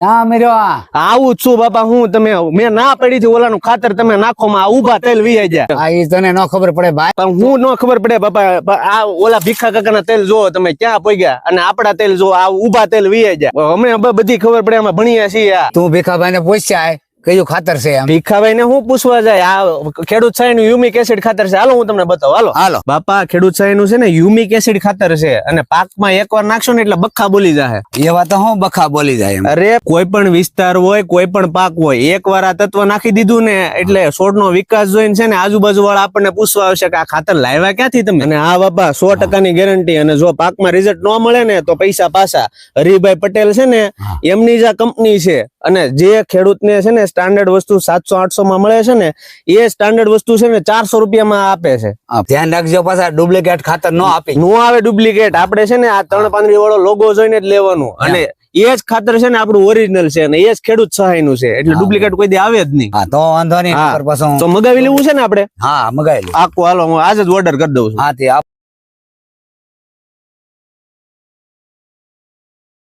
ના મેર્યો આવું જ છું બાપા હું તમે મેં ના પડી ઓલા ઓલાનું ખાતર તમે નાખો માં આ ઊભા તેલ વીહાઈ જાય આ ઈ તને ન ખબર પડે ભાઈ. પણ હું ન ખબર પડે બાપા આ ઓલા ભીખા કાકાના તેલ જોવો તમે ક્યાં પોગ્યા? અને આપડા તેલ જો આ ઊભા તેલ વીહાઈ જાય અમે બધી ખબર પડે અમે ભણીએ છીએ તું ભીખાભાઈ ને પૂછ્યા કયું ખાતર છે ભીખાભાઈ ને હું પૂછવા જાય. આ ખેડૂત સાહેબનું યુમિક એસિડ ખાતર છે. હાલો હું તમને બતાવું. હાલો. હાલો. બાપા ખેડૂત સાહેબનું છે ને યુમિક એસિડ ખાતર છે. અને પાકમાં એકવાર નાખશો ને એટલે બખા બોલી જાય એવા તો હું બખા બોલી જાય અરે કોઈ પણ વિસ્તાર હોય કોઈ પણ પાક હોય એકવાર આ તત્વ નાખી દીધું ને એટલે છોડનો વિકાસ જોઈને છે ને આજુબાજુ વાળા આપણને પૂછવા આવશે કે આ ખાતર લાવ્યા ક્યાંથી તમે? અને આ બાપા સો ટકાની ગેરંટી. અને જો પાકમાં રિઝલ્ટ ન મળે ને તો પૈસા પાછા. હરિભાઈ પટેલ છે ને એમની જ આ કંપની છે. અને જે ખેડૂતને છે ને સ્ટાન્ડર્ડ વસ્તુ સાતસો આઠસો માં મળે છે ને એ સ્ટાન્ડર્ડ વસ્તુ છે ને ચારસો રૂપિયામાં આપે છે. ધ્યાન રાખજો પાછા ડુપ્લિકેટ ખાતર ન આપી. નો આવે ડુપ્લિકેટ આપણે છે ને આ ત્રણ પાંદડી વાળો લોગો જોઈને જ લેવાનું. અને એ જ ખાતર છે ને આપણું ઓરિજિનલ છે અને એ જ ખેડૂત સહાયનું છે. એટલે ડુપ્લિકેટ કોઈ દી આવે જ નહીં. હા તો વાંધો નહીં. તો મગાવી લેવું છે ને આપણે? હા મગાઈ લો. આખું હાલો હું આજે જ ઓર્ડર કરી દઉં છું. હા તે